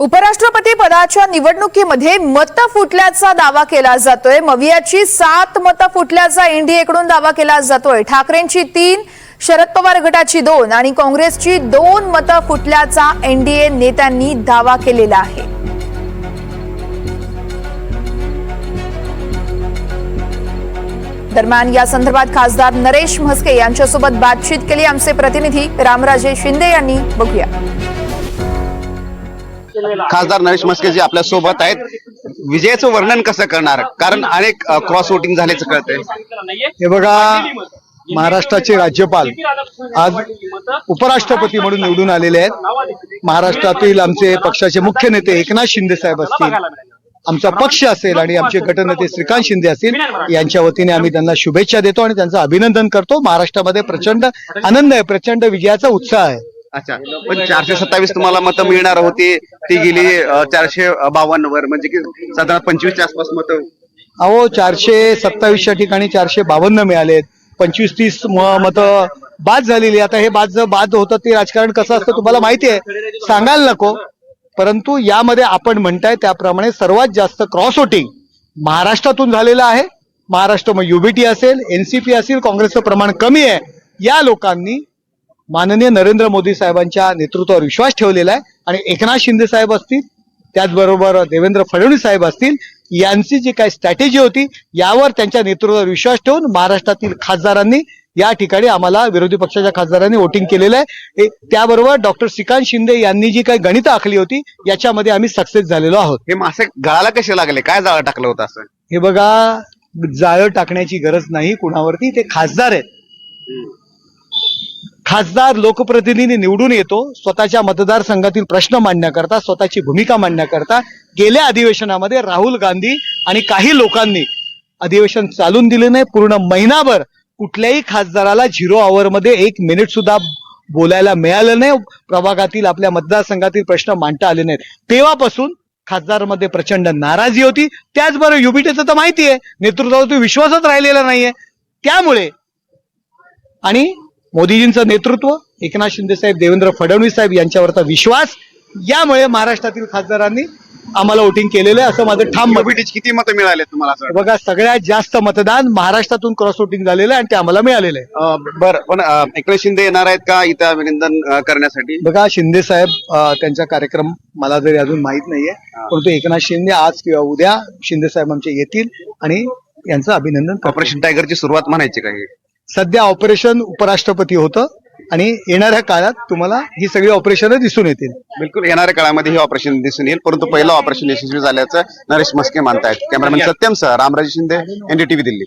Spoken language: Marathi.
उपराष्ट्रपती पदाच्या निवडणुकीमध्ये मतं फुटल्याचा दावा केला जातोय. मवियाची सात मतं फुटल्याचा एनडीएकडून दावा केला जातोय. ठाकरेंची तीन शरद पवार गटाची दोन आणि काँग्रेसची दोन मतं फुटल्याचा एनडीए नेत्यांनी दावा केलेला आहे. दरम्यान या संदर्भात खासदार नरेश म्हस्के यांच्यासोबत बातचीत केली. आमचे प्रतिनिधी रामराजे शिंदे यांनी बघूया. खासदार नरेश मस्के जी आपल्यासोबत आहेत. विजयाचं वर्णन कसं करणार? कारण अनेक क्रॉस वोटिंग झाल्याचं कळतंय. हे बघा महाराष्ट्राचे राज्यपाल आज उपराष्ट्रपती म्हणून निवडून आलेले आहेत. महाराष्ट्रातील आमचे पक्षाचे मुख्य नेते एकनाथ शिंदे साहेब असतील आमचा पक्ष असेल आणि आमचे गटनेते श्रीकांत शिंदे असतील यांच्या वतीने आम्ही त्यांना शुभेच्छा देतो आणि त्यांचं अभिनंदन करतो. महाराष्ट्रामध्ये प्रचंड आनंद आहे प्रचंड विजयाचा उत्साह आहे. अच्छा पण चारशे सत्तावीस तुम्हाला मतं मिळणार होती. ती गेली चारशे बावन्न वर म्हणजे की साधारण पंचवीसच्या आसपास मतं. अहो चारशे सत्तावीसच्या ठिकाणी चारशे बावन्न मिळालेत पंचवीस तीस मतं बाद झालेली. आता हे बाद जर बाद होतं ते राजकारण कसं असतं तुम्हाला माहिती आहे. सांगायला नको. परंतु यामध्ये आपण म्हणताय त्याप्रमाणे सर्वात जास्त क्रॉस वोटिंग महाराष्ट्रातून झालेलं आहे. महाराष्ट्र मग युबीटी असेल एनसीपी असेल काँग्रेसचं प्रमाण कमी आहे. या लोकांनी माननीय नरेंद्र मोदी साहेबांच्या नेतृत्वावर विश्वास ठेवलेला आहे. आणि एकनाथ शिंदे साहेब असतील त्याचबरोबर देवेंद्र फडणवीस साहेब असतील यांची जी काही स्ट्रॅटेजी होती यावर त्यांच्या नेतृत्वावर विश्वास ठेवून महाराष्ट्रातील खासदारांनी या ठिकाणी आम्हाला विरोधी पक्षाच्या खासदारांनी वोटिंग केलेलं आहे. त्याबरोबर डॉक्टर श्रीकांत शिंदे यांनी जी काही गणितं आखली होती याच्यामध्ये आम्ही सक्सेस झालेलो आहोत. हे मासे गळाला कसे लागले? काय जाळं टाकलं होतं असं? हे बघा जाळं टाकण्याची गरज नाही कुणावरती ते खासदार आहेत. खासदार लोकप्रतिनिधी निवडून येतो स्वतःच्या मतदारसंघातील प्रश्न मांडण्याकरता स्वतःची भूमिका मांडण्याकरता गेल्या अधिवेशनामध्ये राहुल गांधी आणि काही लोकांनी अधिवेशन चालून दिले नाही पूर्ण महिनाभर कुठल्याही खासदाराला झिरो आवर मध्ये एक मिनिट सुद्धा बोलायला मिळालं नाही प्रभागातील आपल्या मतदारसंघातील प्रश्न मांडता आले नाहीत. तेव्हापासून खासदारमध्ये प्रचंड नाराजी होती. त्याचबरोबर युबीटीचं तर माहिती आहे नेतृत्वावरती विश्वासच राहिलेला नाहीये. त्यामुळे आणि मोदीजींचं नेतृत्व एकनाथ शिंदे साहेब देवेंद्र फडणवीस साहेब यांच्यावरचा विश्वास यामुळे महाराष्ट्रातील खासदारांनी आम्हाला वोटिंग केलेलं आहे असं माझं ठाम किती मतं मिळाले तुम्हाला बघा सगळ्यात जास्त मतदान महाराष्ट्रातून क्रॉस वोटिंग झालेलं आहे आणि ते आम्हाला मिळालेलं आहे. बरं पण एकनाथ शिंदे येणार आहेत का इथं अभिनंदन करण्यासाठी? बघा शिंदे साहेब त्यांचा कार्यक्रम मला जरी अजून माहीत नाहीये परंतु एकनाथ शिंदे आज किंवा उद्या शिंदे साहेब आमचे येतील आणि यांचं अभिनंदन. ऑपरेशन टायगरची सुरुवात म्हणायची काही सध्या ऑपरेशन उपराष्ट्रपती होतं आणि येणाऱ्या काळात तुम्हाला ही सगळी ऑपरेशन दिसून येतील. बिलकुल येणाऱ्या काळामध्ये हे ऑपरेशन दिसून येईल. परंतु पहिलं ऑपरेशन यशस्वी झाल्याचं नरेश मस्के मानतायत. कॅमेरामॅन सत्यम सह रामराज शिंदे एनडीटीव्ही दिल्ली.